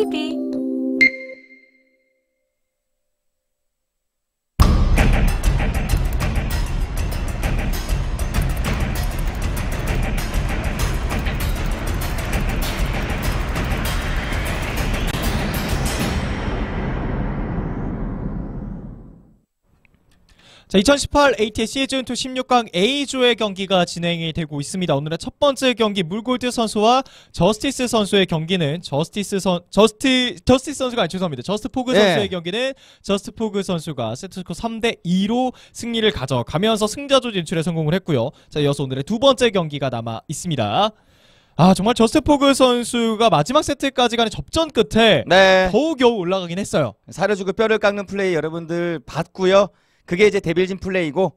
sleepy. 2018 ATS 시즌2 16강 A조의 경기가 진행이 되고 있습니다. 오늘의 첫 번째 경기 물골드 선수와 저스티스 선수의 경기는 저스티스 선 저스티 저스티스 선수가 아니 죄송합니다. 저스트 포그 네. 선수의 경기는 저스트 포그 선수가 세트스코 3대 2로 승리를 가져가면서 승자조 진출에 성공을 했고요. 자, 이어서 오늘의 두 번째 경기가 남아 있습니다. 아, 정말 저스트 포그 선수가 마지막 세트까지 가는 접전 끝에 네. 겨우겨우 올라가긴 했어요. 사려 주고 뼈를 깎는 플레이 여러분들 봤고요. 그게 이제 데빌진 플레이고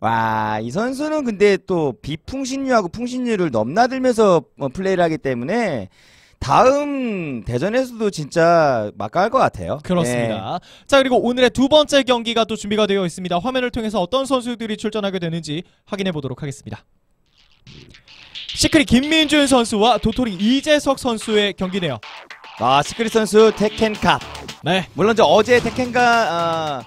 와, 이 선수는 근데 또 비풍신유하고 풍신유를 넘나들면서 어, 플레이를 하기 때문에 다음 대전에서도 진짜 막강할 것 같아요. 네. 그렇습니다. 자 그리고 오늘의 두 번째 경기가 또 준비가 되어 있습니다. 화면을 통해서 어떤 선수들이 출전하게 되는지 확인해 보도록 하겠습니다. 시크릿 김민준 선수와 도토리 이재석 선수의 경기네요. 아, 시크릿 선수 테켄캅. 네, 물론 저 어제 테켄과 아,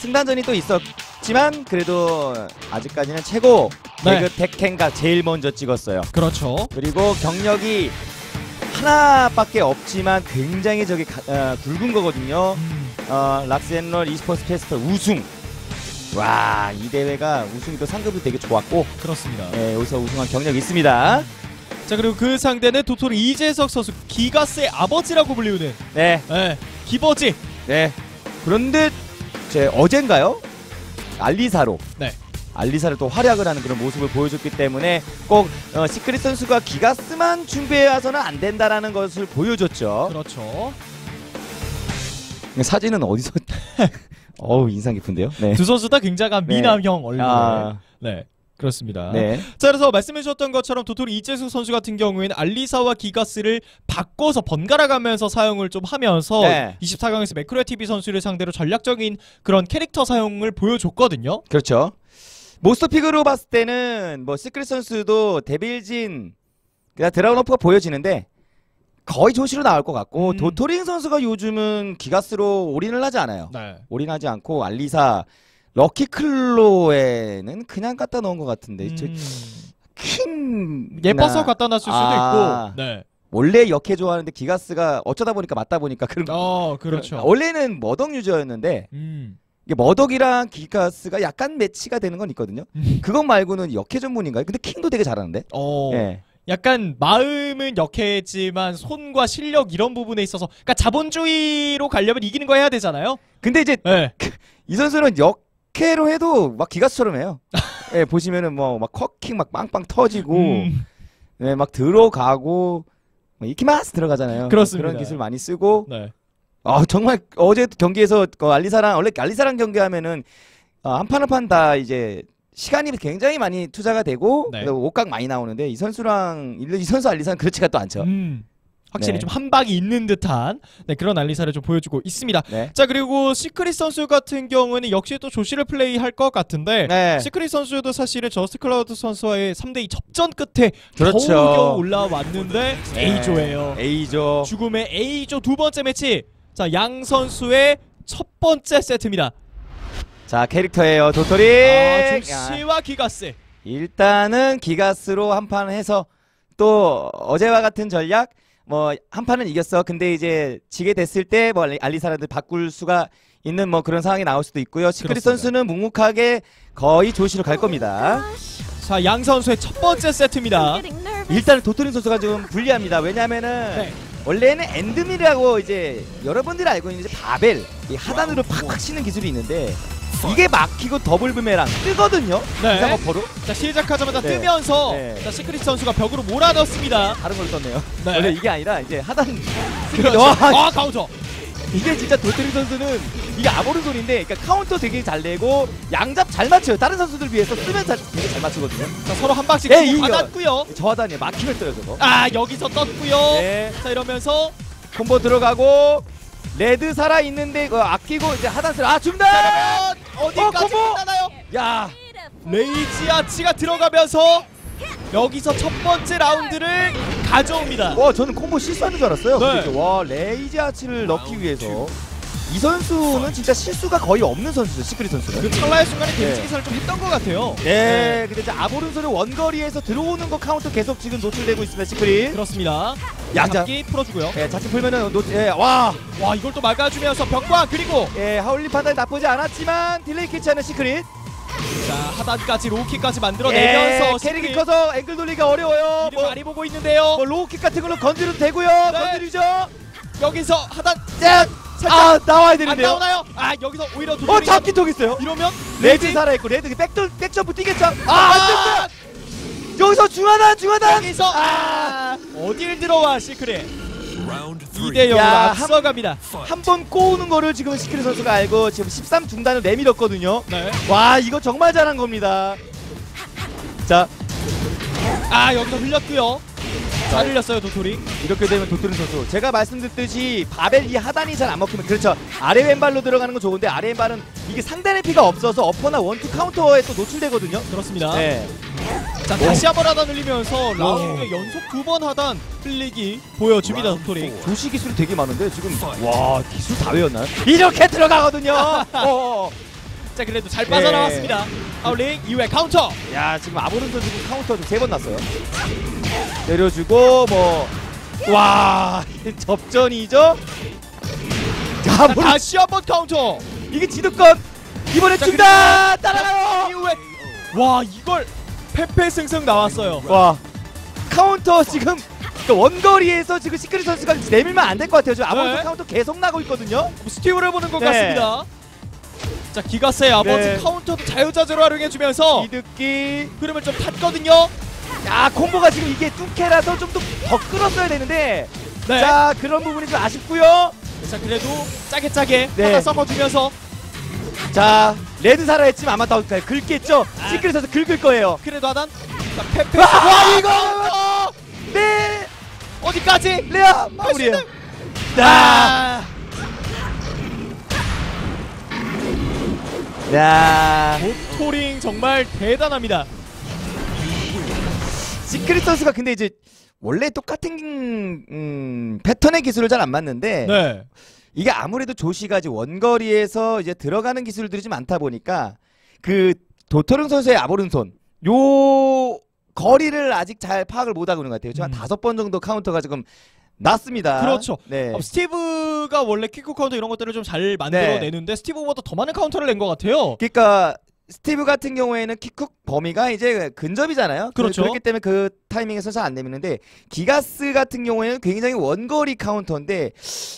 승단전이 또 있었지만 그래도 아직까지는 최고 네. 배그 테켄과 제일 먼저 찍었어요. 그렇죠. 그리고 경력이 하나밖에 없지만 굉장히 저기 가- 어, 굵은 거거든요. 음, 어, 락스앤롤 e스포츠 페스터 우승. 와, 이 대회가 우승도 상금도 되게 좋았고 그렇습니다. 예, 여기서 우승한 경력이 있습니다. 자 그리고 그 상대는 도토리 이재석 선수 기가스의 아버지라고 불리우는 네, 네, 기버지. 네. 그런데 제 어젠가요? 알리사로 네. 알리사를 또 활약을 하는 그런 모습을 보여줬기 때문에 꼭 어, 시크릿 선수가 기가스만 준비해와서는 안 된다라는 것을 보여줬죠. 그렇죠. 사진은 어디서? 어우 인상 깊은데요. 네. 두 선수 다 굉장한 네. 미남형 얼굴. 아, 네. 그렇습니다. 네. 자 그래서 말씀해 주셨던 것처럼 도토리 이재수 선수 같은 경우에는 알리사와 기가스를 바꿔서 번갈아 가면서 사용을 좀 하면서 네. 24강에서 매크로야 TV 선수를 상대로 전략적인 그런 캐릭터 사용을 보여줬거든요. 그렇죠. 모스터픽으로 봤을 때는 뭐 시크릿 선수도 데빌진 그냥 드라곤 오프가 보여지는데 거의 조시로 나올 것 같고 음. 도토링 선수가 요즘은 기가스로 올인을 하지 않아요. 네. 올인하지 않고 알리사 럭키 클로에는 그냥 갖다 넣은 것 같은데 저 음, 퀸 예뻐서 갖다 놨을 수도 아. 있고. 네. 원래 역해 좋아하는데 기가스가 어쩌다 보니까 맞다 보니까 그런 어 그렇죠. 원래는 머덕 유저였는데 음. 이게 머덕이랑 기가스가 약간 매치가 되는 건 있거든요. 음. 그것 말고는 역해 전문인가요? 근데 킹도 되게 잘하는데. 어. 예. 약간 마음은 역해지만 손과 실력 이런 부분에 있어서 그러니까 자본주의로 가려면 이기는 거 해야 되잖아요. 근데 이제 네. 이 선수는 역 해로 해도 막 기가스처럼 해요. 예, 보시면은 뭐 막 커킹 막 빵빵 터지고 음. 예, 막 들어가고 막 이키마스 들어가잖아요. 그렇습니다. 그런 기술 많이 쓰고 네. 아 정말 어제 경기에서 그 알리사랑 원래 알리사랑 경기하면은 어, 한판 한 판 다 이제 시간이 굉장히 많이 투자가 되고 네. 옷각 많이 나오는데 이 선수랑 이 선수 알리사는 그렇지가 또 않죠. 음. 확실히 네. 좀 한방이 있는 듯한 네, 그런 알리사를 좀 보여주고 있습니다. 네. 자 그리고 시크릿 선수 같은 경우는 역시 또 조시를 플레이할 것 같은데 네. 시크릿 선수도 사실은 저스트 클라우드 선수와의 3대2 접전 끝에 그렇죠. 겨우겨우 올라왔는데 네. A조예요. A조. 죽음의 A조 두 번째 매치. 자양 선수의 첫 번째 세트입니다. 자 캐릭터예요 도토리. 아, 야, 조시와 기가스. 일단은 기가스로 한 판 해서 또 어제와 같은 전략 뭐 한 판은 이겼어. 근데 이제 지게 됐을 때 뭐 알리사라도 바꿀 수가 있는 뭐 그런 상황이 나올 수도 있고요. 시크릿 그렇습니다. 선수는 묵묵하게 거의 조시로 갈 겁니다. 자 양 선수의 첫 번째 세트입니다. 일단 도토리 선수가 좀 불리합니다. 왜냐면은 네. 원래는 엔드밀이라고 이제 여러분들이 알고 있는 이제 바벨 이 하단으로 팍팍 치는 기술이 있는데 이게 막히고 더블 부메랑 뜨거든요. 네. 이상어퍼로 자 시작하자마자 네. 뜨면서 네. 자 시크릿 선수가 벽으로 몰아넣습니다. 다른 걸 썼네요. 네. 원래 이게 아니라 이제 하단 그렇죠. 와, 아 가우저. 이게 진짜 도토리 선수는 이게 아무런 소리인데 그러니까 카운터 되게 잘 내고 양잡 잘 맞춰요. 다른 선수들 비해서 쓰면 잘, 되게 잘 맞추거든요. 자 서로 한 방씩 네. 받았고요. 저 하단에 막히면 떠요 저거. 아 여기서 떴고요. 네. 자 이러면서 콤보 들어가고 레드 살아 있는데 그 아끼고 이제 하단슬 아 중단. 어디까지 어, 콤보! 끝나나요? 야 레이지 아치가 들어가면서 여기서 첫 번째 라운드를 가져옵니다. 와 저는 콤보 실수하는 줄 알았어요. 네. 근데 이제 와 레이지 아치를 넣기 위해서 이 선수는 진짜 실수가 거의 없는 선수죠. 시크릿 선수는. 그 찰나의 순간에 네. 데미지 기사를 좀 했던 것 같아요. 네, 근데 이제 아보른소는 원거리에서 들어오는 거 카운터 계속 지금 노출되고 있습니다. 시크릿. 그렇습니다. 양자. 잡기 풀어주고요. 예, 자칫 풀면은 노, 예, 와, 와 이걸 또 막아주면서 벽광 그리고 예, 하울리 판단이 나쁘지 않았지만 딜레이 캐치하는 시크릿. 자 하단까지 로우킥까지 예, 만들어내면서 캐릭이 시크릿 커서 앵글 돌리기가 어려워요. 뭐, 많이 보고 있는데요. 뭐 로우킥 같은 걸로 건드려도 되고요. 네. 건드리죠. 여기서 하단 짠! 아, 나와야 안 되는데요. 나오나요? 아 여기서 오히려 어, 잡기 통 있어요. 이러면 레드 살아있고 레드 백돌 백점프 뛰겠죠? 아, 아, 안. 여기서 중하단 중하단. 여기서 아 어딜 들어와 시크릿 2대 0으로 야, 앞서갑니다. 한 번 꼬우는 거를 지금 시크릿 선수가 알고 지금 13 중단을 내밀었거든요. 네. 와, 이거 정말 잘한 겁니다. 자, 아 여기서 흘렸고요. 잘 흘렸어요 도토리. 이렇게 되면 도토리 선수 제가 말씀드렸듯이 바벨 이 하단이 잘 안 먹히면 그렇죠 아래 왼발로 들어가는 건 좋은데 아래 왼발은 이게 상단의 피가 없어서 어퍼나 원투 카운터에 또 노출되거든요 그렇습니다. 네. 자 다시 한 번 하단 흘리면서 라운드에 연속 두 번 하단 흘리기 보여줍니다 도토리. 조시 기술이 되게 많은데 지금 와 기술 다 외웠나요? 이렇게 들어가거든요 어. 자 그래도 잘 네. 빠져나왔습니다. 아울링 이후에 카운터. 야 지금 아보른 선수 지금 카운터 세번 났어요 내려주고 뭐와 접전이죠 자 자, 아보른 다시 한번 카운터. 이게 지도권 이번에 자, 중단 따라가요 이후에 와 이걸 패패승승 나왔어요. 와 카운터 지금 그 원거리에서 지금 시크릿 선수가 내밀면 안 될 것 같아요. 지금 아버지 네. 카운터 계속 나고 있거든요. 스티브를 보는 것 네. 같습니다. 자 기가스의 아버지 네. 카운터도 자유자재로 활용해주면서 이득기. 흐름을 좀 탔거든요. 야 콤보가 지금 이게 뚱캐라서 좀더더 끌었어야 되는데. 네. 자 그런 부분이 좀 아쉽고요. 자 그래도 짜게 짜게 네. 하나 섞어주면서 자 레드 살아했지만 아마 더 긁겠죠. 아. 시크릿 선수 긁을 거예요. 그래도 하단 자 패패 와 이거 네 어디까지 레아 마무리해요. 아. 야 도토링 정말 대단합니다. 시크릿 선수가 근데 이제 원래 똑같은 음, 패턴의 기술을 잘 안 맞는데 네. 이게 아무래도 조시가 이제 원거리에서 이제 들어가는 기술들이 좀 많다 보니까 그 도토릉 선수의 아보른손 요 거리를 아직 잘 파악을 못 하고 있는 것 같아요. 지금 한 음. 다섯 번 정도 카운터가 지금 났습니다. 그렇죠. 네. 어, 스티브가 원래 킥크 카운터 이런 것들을 좀 잘 만들어내는데 스티브보다 더 많은 카운터를 낸 것 같아요. 그러니까 스티브 같은 경우에는 킥쿡 범위가 이제 근접이잖아요. 그- 그렇죠. 그렇기 때문에 그 타이밍에서 잘 안 내미는데 기가스 같은 경우에는 굉장히 원거리 카운터인데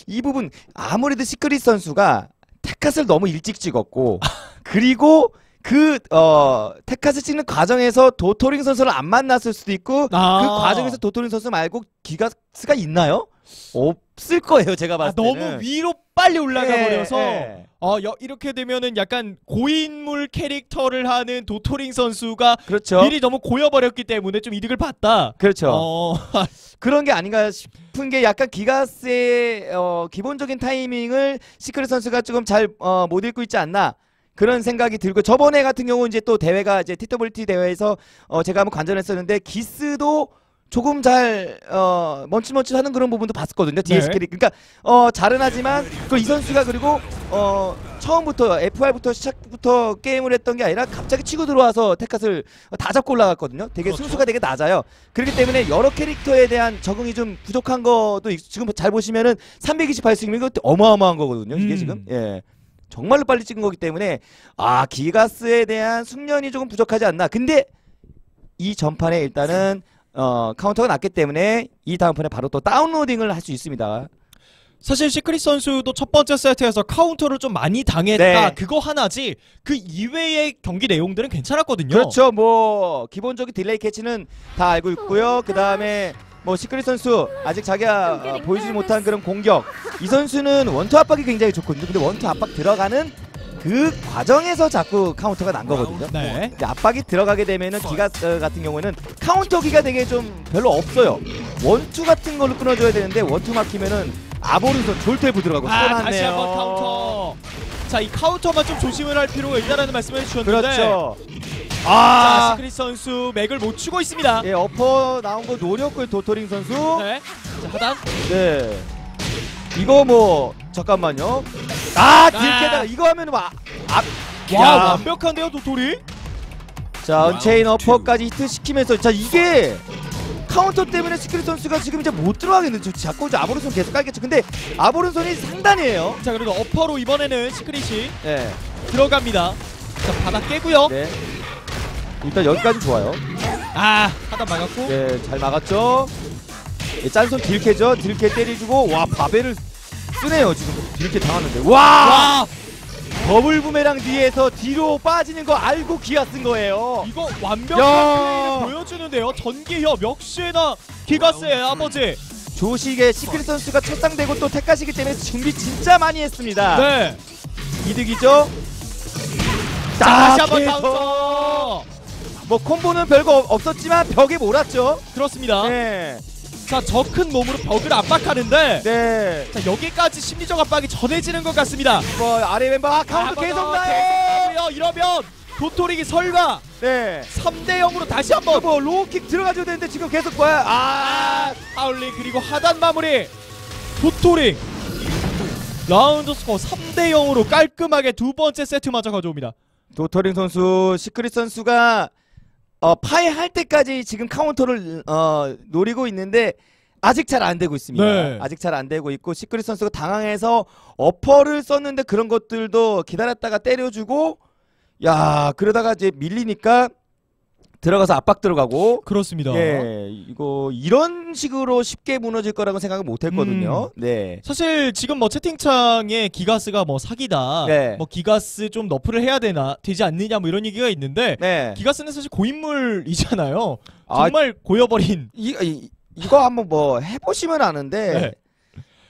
이 부분 아무래도 시크릿 선수가 테카스를 너무 일찍 찍었고 그리고 그 어 테카스 찍는 과정에서 도토링 선수를 안 만났을 수도 있고 아. 그 과정에서 도토링 선수 말고 기가스가 있나요? 없을 거예요. 제가 아, 봤을 때는. 너무 위로 빨리 올라가 예, 버려서 예. 어, 여, 이렇게 되면은 약간 고인물 캐릭터를 하는 도토링 선수가 그렇죠. 미리 너무 고여버렸기 때문에 좀 이득을 봤다. 그렇죠. 어, 그런 게 아닌가 싶은 게 약간 기가스의 어, 기본적인 타이밍을 시크릿 선수가 조금 잘 어, 못 읽고 있지 않나 그런 생각이 들고 저번에 같은 경우 이제 또 대회가 이제 TWT 대회에서 어, 제가 한번 관전했었는데 기스도 조금 잘 어, 멈칫멈칫하는 그런 부분도 봤었거든요. DS 네. 캐릭. 그러니까 어, 잘은 하지만 그 이 선수가 그리고 어, 처음부터 FR부터 시작부터 게임을 했던 게 아니라 갑자기 치고 들어와서 테컷을 다 잡고 올라갔거든요. 되게 그렇죠. 승수가 되게 낮아요. 그렇기 때문에 여러 캐릭터에 대한 적응이 좀 부족한 것도 있- 지금 잘 보시면은 328승이면 이거 어마어마한 거거든요. 이게 음. 지금 예. 정말로 빨리 찍은 거기 때문에 아 기가스에 대한 숙련이 조금 부족하지 않나. 근데 이 전판에 일단은 어, 카운터가 났기 때문에 이 다음 판에 바로 또 다운로딩을 할 수 있습니다. 사실 시크릿 선수도 첫 번째 세트에서 카운터를 좀 많이 당했다. 네. 그거 하나지 그 이외의 경기 내용들은 괜찮았거든요. 그렇죠. 뭐 기본적인 딜레이 캐치는 다 알고 있고요. 그 다음에 뭐 시크릿 선수 아직 자기가 어, 보여주지 못한 그런 공격. 이 선수는 원투 압박이 굉장히 좋거든요. 근데 원투 압박 들어가는 그 과정에서 자꾸 카운터가 난 거거든요. 네. 압박이 들어가게 되면은 기가 어, 같은 경우에는 카운터기가 되게 좀 별로 없어요. 원투 같은 걸로 끊어줘야 되는데 원투 막히면은 아보른손 졸테부 들어가고 아, 또 다시. 한번 카운터. 자, 이 카운터만 좀 조심을 할 필요가 있다라는 말씀을 해주셨는데 그렇죠. 자, 아, 시크릿 선수 맥을 못 추고 있습니다. 예, 어퍼 나온 거 노렸고요, 도토링 선수. 네. 자, 하단. 네. 이거 뭐 잠깐만요. 아, 아. 딜캐다. 이거 하면은 막 아, 와, 야. 완벽한데요, 도토리? 자, 언체인 어퍼까지 히트 시키면서 자, 이게 카운터 때문에 스크린 선수가 지금 이제 못 들어가겠는데 저 자꾸 이제 아보른손 계속 깔겠죠. 근데 아보른손이 상단이에요. 자, 그래도 어퍼로 이번에는 시크릿이 네. 들어갑니다. 자, 바닥 깨고요. 네. 일단 여기까지 좋아요. 아, 하단 막았고. 네, 잘 막았죠. 예, 짠손 딜캐죠. 딜캐 때려주고 와 바벨을 쓰네요. 지금 딜캐 당하는데. 와! 와, 더블 부메랑 뒤에서 뒤로 빠지는 거 알고 기아 쓴 거예요. 이거 완벽한. 플레이를 보여주는데요. 전기협 역시나 기가스의 아버지. 조식의 시크릿 선수가 첫 상대고 또 택하시기 때문에 준비 진짜 많이 했습니다. 네. 이득이죠. 자, 다시 한번. 카운터. 뭐 콤보는 별거 없- 없었지만 벽에 몰았죠. 그렇습니다. 네. 자, 저 큰 몸으로 벽을 압박하는데 네. 자, 여기까지 심리적 압박이 전해지는 것 같습니다. 뭐 아래 멤버 아, 카운트 아, 계속 나요. 계속 나고요. 이러면 도토리기 설마 네. 3대 0으로 다시 한번 뭐 로우킥 들어가줘야 되는데 지금 계속 뭐야? 아. 파울링 그리고 하단 마무리 도토리 라운드 스코어 3대 0으로 깔끔하게 두 번째 세트마저 가져옵니다. 도토링 선수, 시크릿 선수가 어, 파이 할 때까지 지금 카운터를 어, 노리고 있는데 아직 잘 안 되고 있습니다. 네. 아직 잘 안 되고 있고 시크릿 선수가 당황해서 어퍼를 썼는데 그런 것들도 기다렸다가 때려주고 야 그러다가 이제 밀리니까 들어가서 압박 들어가고 그렇습니다. 예 이거 이런 식으로 쉽게 무너질 거라고 생각을 못 했거든요. 네. 사실 지금 뭐 채팅창에 기가스가 뭐 사기다, 네. 뭐 기가스 좀 너프를 해야 되나 되지 않느냐 뭐 이런 얘기가 있는데 네. 기가스는 사실 고인물이잖아요. 아, 정말 고여버린. 이, 이 이거 한번 뭐 해보시면 아는데 네.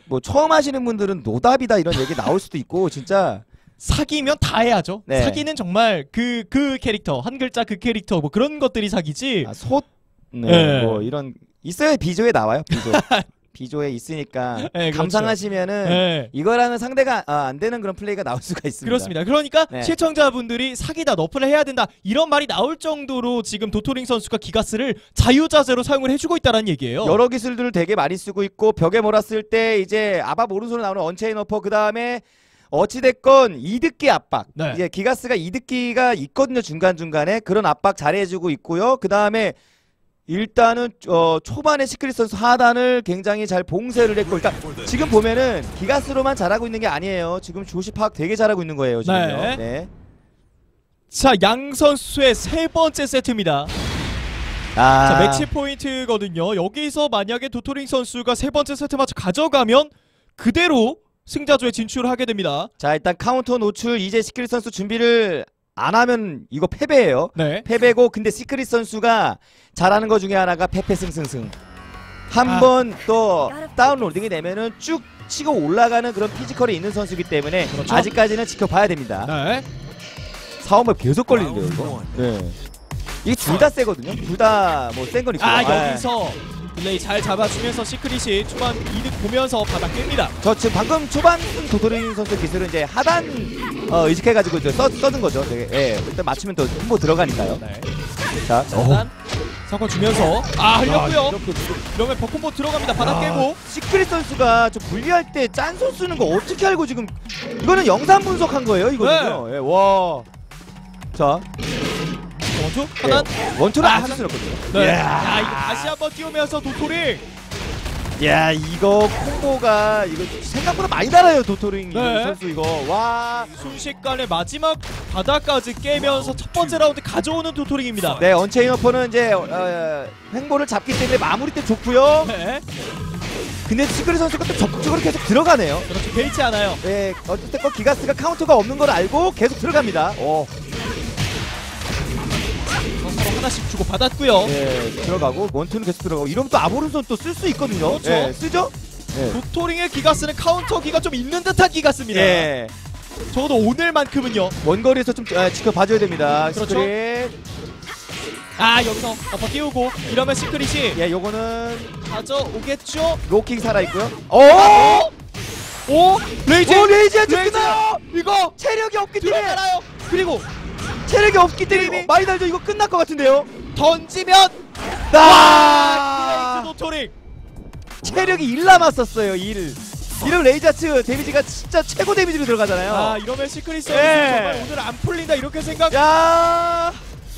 뭐 처음 하시는 분들은 노답이다 이런 얘기 나올 수도 있고 진짜 사기면 다 해야죠. 네. 사기는 정말 그 그 캐릭터 한 글자 그 캐릭터 뭐 그런 것들이 사기지. 아, 솥, 네, 네. 뭐 이런 있어야 비조에 나와요 비조 비조에 있으니까 네, 그렇죠. 감상하시면은 네. 이거랑은 상대가 아, 안 되는 그런 플레이가 나올 수가 있습니다. 그렇습니다. 그러니까 네. 시청자분들이 사기다 너프를 해야 된다 이런 말이 나올 정도로 지금 도토링 선수가 기가스를 자유자재로 사용을 해주고 있다는 얘기예요. 여러 기술들을 되게 많이 쓰고 있고 벽에 몰았을 때 이제 아밥 오른손으로 나오는 언체인 어퍼 그 다음에 어찌됐건 이득기 압박 네. 이제 기가스가 이득기가 있거든요 중간 중간에 그런 압박 잘해주고 있고요 그 다음에 일단은 어, 초반에 시크릿 선수 하단을 굉장히 잘 봉쇄를 했고 일단 지금 보면은 기가스로만 잘하고 있는 게 아니에요 지금 조시 파악 되게 잘하고 있는 거예요 지금요 네. 네. 자, 양 선수의 세 번째 세트입니다. 아, 자, 매치 포인트거든요. 여기서 만약에 도토링 선수가 세 번째 세트 마저 가져가면 그대로 승자조에 진출을 하게 됩니다. 자 일단 카운터 노출 이제 시크릿 선수 준비를 안 하면 이거 패배예요 네. 패배고 근데 시크릿 선수가 잘하는 것 중에 하나가 패패승승승 한 아. 번또 다운로딩이 되면은 쭉 치고 올라가는 그런 피지컬이 있는 선수기 때문에 그렇죠. 아직까지는 지켜봐야 됩니다 네. 사업을 계속 걸리는데요 이거 네 이게 둘 다 세거든요 둘 다 뭐센건 있고 아, 아, 여기서 플레이 잘 잡아주면서 시크릿이 초반 이득 보면서 바닥 깹니다. 저 지금 방금 초반 도토링 선수 기술은 이제 하단 어, 의식해가지고 이제 써, 써든 거죠 되게, 예 일단 맞추면 또 콤보 들어가니까요 네. 자 일단 사건 주면서 아, 흘렸고요. 이러면 벽콤보 들어갑니다. 바닥 야, 깨고. 시크릿 선수가 저 분리할 때 짠손 쓰는 거 어떻게 알고 지금 이거는 영상 분석한 거예요 이거는요. 예, 와. 자, 원투 하단. 예, 원투를 아. 쓰셨거든요. 네. 이야. 야, 이거 다시 한번 띄우면서 도토링. 야, 이거 콤보가 이거 생각보다 많이 달아요 도토링 네. 선수 이거. 와. 순식간에 마지막 바닥까지 깨면서 첫 번째 라운드 가져오는 도토링입니다. 네, 언체인 어퍼는 이제 어, 횡보를 잡기 때문에 마무리 때 좋고요. 네. 근데 시크릿 선수가 또 적극적으로 계속 들어가네요. 그렇죠. 개의치 않아요. 네, 어쨌든 기가스가 카운터가 없는 걸 알고 계속 들어갑니다. 오. 하나씩 주고 받았고요. 예, 들어가고 원투는 계속 들어가고 이러면 또 아보른손 또 쓸 수 있거든요. 그렇죠. 예, 쓰죠? 예. 도토링의 기가스는 카운터 기가 좀 있는 듯한 기가스입니다. 예. 적어도 오늘만큼은요. 원거리에서 좀 아, 지켜봐줘야 됩니다. 그렇죠. 시크릿. 아 여기서 엎어 띄우고 이러면 시크릿이 예, 요거는 가져오겠죠. 로킹 살아있고요. 오! 오 레이지 오, 레이지아 레이지! 죽나요? 이거 체력이 없기 때문에. 들어가나요? 그리고 체력이 없기 때문에 많이 달죠. 이거 끝날 것 같은데요. 던지면 아! 레이즈 도토링. 체력이 1 남았었어요. 1. 이런 레이저츠 데미지가 진짜 최고 데미지로 들어가잖아요. 아 이러면 시크릿 선수 예. 정말 오늘 안 풀린다 이렇게 생각. 야,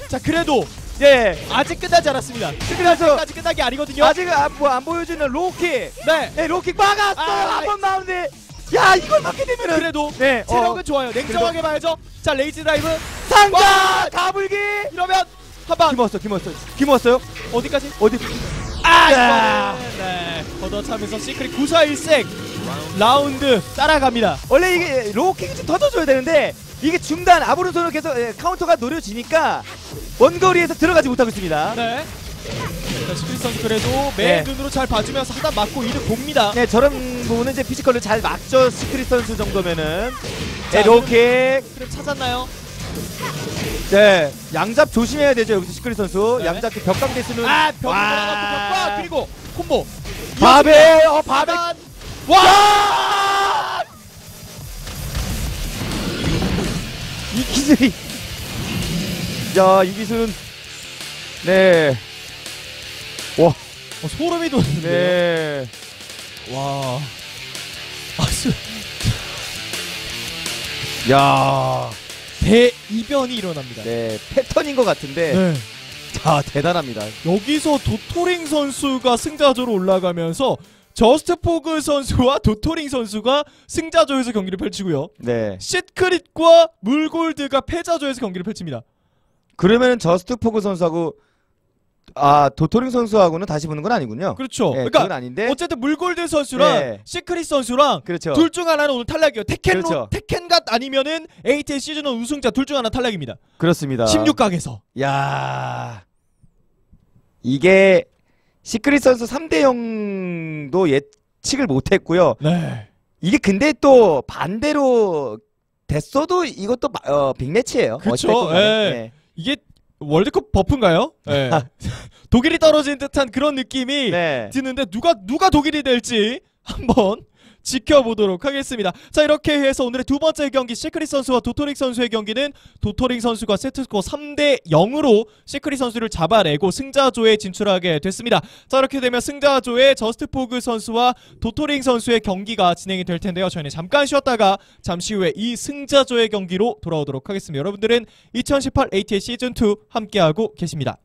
자 그래도 예. 아직 끝나지 않았습니다. 그래서 아직 게 아니거든요. 아직 안, 뭐, 안 보여주는 로킥. 네. 네, 로킥 막았어요. 아, 한번 나오는데. 야, 이걸 막게 되면은. 그래도 네, 체력은 어, 좋아요. 냉정하게 봐야죠. 자 레이즈 드라이브 상자 와! 가불기. 이러면 한방 김었어, 김었어, 김었어요. 어디까지? 어디? 아 야. 이거는 네 걷어차면서 시크릿 94일색 라운드 따라갑니다. 원래 이게 로킥이 좀 터져줘야 되는데 이게 중단 아브론손으로 계속 예, 카운터가 노려지니까 원거리에서 들어가지 못하고 있습니다. 네. 자, 시크릿 선수 그래도 맨 네. 눈으로 잘 봐주면서 하단 맞고 이득 봅니다. 네, 저런 부분은 이제 피지컬을 잘 막죠. 시크릿 선수 정도면은. 네, 자, 로킥. 그럼 찾았나요? 네, 양잡 조심해야 되죠. 여기서 시크릿 선수. 네. 양잡 그 벽강 대수는. 아 벽이 와. 벽과 그리고 콤보. 바벨, 어, 바벨. 하단. 와! 이 기술이. 야, 이 기술은. 네, 어, 소름이 돋는데요. 네. 와. 아, 수, 야, 대이변이 일어납니다. 네, 패턴인 것 같은데. 네. 자, 대단합니다. 여기서 도토링 선수가 승자조로 올라가면서 저스트 포그 선수와 도토링 선수가 승자조에서 경기를 펼치고요. 네. 시크릿과 물골드가 패자조에서 경기를 펼칩니다. 그러면은 저스트 포그 선수하고 아 도토링 선수하고는 다시 보는 건 아니군요. 그렇죠. 네, 그러니까 아닌데. 어쨌든 물골드 선수랑 네. 시크릿 선수랑 그렇죠. 둘 중 하나는 오늘 탈락이에요. 테켄로 그렇죠. 테켄갓 아니면은 ATL 시즌 1 우승자 둘 중 하나 탈락입니다. 그렇습니다. 16강에서. 야 이게 시크릿 선수 3대 0도 예측을 못했고요. 네. 이게 근데 또 반대로 됐어도 이것도 마- 어, 빅매치예요. 네. 월드컵 버프인가요? 네. 독일이 떨어진 듯한 그런 느낌이 네. 드는데 누가 누가 독일이 될지 한번 지켜보도록 하겠습니다. 자 이렇게 해서 오늘의 두 번째 경기 시크릿 선수와 도토릭 선수의 경기는 도토릭 선수가 세트스코어 3대 0으로 시크릿 선수를 잡아내고 승자조에 진출하게 됐습니다. 자 이렇게 되면 승자조에 저스트 포그 선수와 도토링 선수의 경기가 진행이 될 텐데요. 저희는 잠깐 쉬었다가 잠시 후에 이 승자조의 경기로 돌아오도록 하겠습니다. 여러분들은 2018 ATL 시즌 2 함께하고 계십니다.